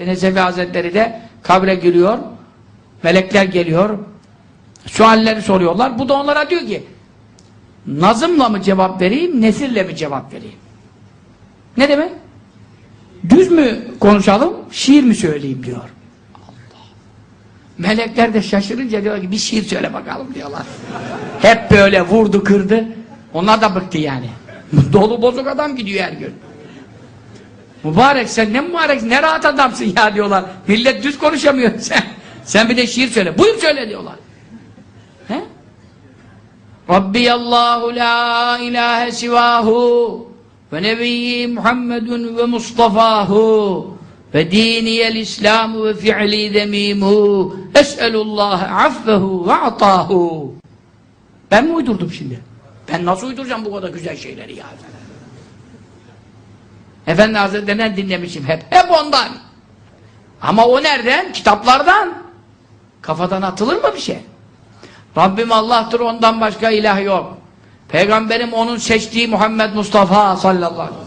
İşte Nesefi Hazretleri de kabre giriyor. Melekler geliyor. Sualleri soruyorlar. Bu da onlara diyor ki nazımla mı cevap vereyim, nesirle mi cevap vereyim? Ne demek? Düz mü konuşalım, şiir mi söyleyeyim diyor. Allah. Melekler de şaşırınca diyor ki bir şiir söyle bakalım diyorlar. Hep böyle vurdu kırdı. Onlar da bıktı yani. Dolu bozuk adam gidiyor her gün. Mübarek sen ne mübarek ne rahat adamsın ya diyorlar. Millet düz konuşamıyor sen. Sen bir de şiir söyle. Buyur söyle diyorlar. He? Rabbiyallahu la ilahe sivahu ve nebiyyi Muhammedun ve Mustafahu ve diniyel İslamu ve fi'li demimu es'elullaha affehu ve atahu ben mi uydurdum şimdi? Ben nasıl uyduracağım bu kadar güzel şeyleri ya? Efendi Hazretlerinden dinlemişim hep. Hep ondan. Ama o nereden? Kitaplardan. Kafadan atılır mı bir şey? Rabbim Allah'tır ondan başka ilah yok. Peygamberim onun seçtiği Muhammed Mustafa sallallahu aleyhi ve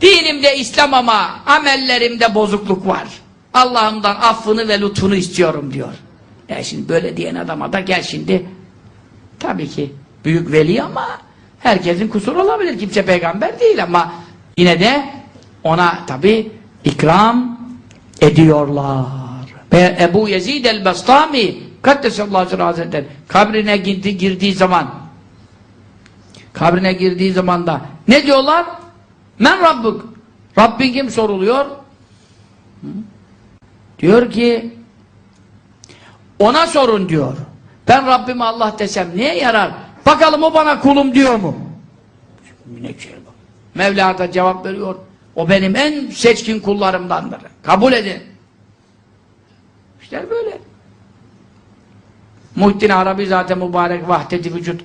sellem. Dinimde İslam ama amellerimde bozukluk var. Allah'ımdan affını ve lütfunu istiyorum diyor. Ya şimdi böyle diyen adama da gel şimdi tabii ki büyük veli ama herkesin kusuru olabilir. Kimse peygamber değil ama yine de ona tabii ikram ediyorlar. Ve Ebu Yezid el-Bastami Kaddesallahu Hazretleri kabrine girdi, girdiği zaman kabrine girdiği zaman da ne diyorlar? Men Rabbuk Rabbin kim soruluyor? Diyor ki ona sorun diyor. Ben Rabbime Allah desem neye yarar? Bakalım o bana kulum diyor mu? Mevla da cevap veriyor. O benim en seçkin kullarımdandır. Kabul edin. İşte böyle. Muhittin Arabi zaten mübarek vahdeti vücut.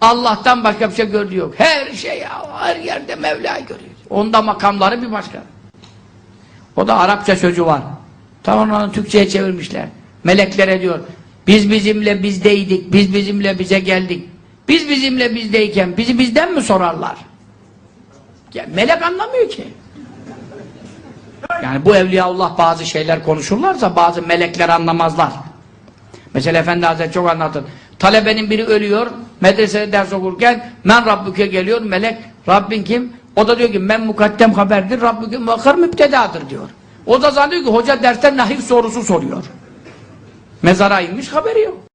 Allah'tan başka bir şey gördüğü yok. Her şey ya, her yerde Mevla'yı görüyor. Onda makamları bir başka. O da Arapça sözü var. Tamam onu Türkçe'ye çevirmişler. Meleklere diyor. Biz bizimle bizdeydik, biz bizimle bize geldik. Biz bizimle bizdeyken bizi bizden mi sorarlar? Ya, melek anlamıyor ki. Yani bu Evliyaullah bazı şeyler konuşurlarsa bazı melekler anlamazlar. Mesela Efendi Hazretleri çok anlatır. Talebenin biri ölüyor, medresede ders okurken men Rabbüke geliyor, melek Rabbin kim? O da diyor ki men mukaddem haberdir, Rabbüke muakkar müptedadır diyor. O da zannediyor ki hoca dersten nahif sorusu soruyor. Mezara inmiş haberi yok.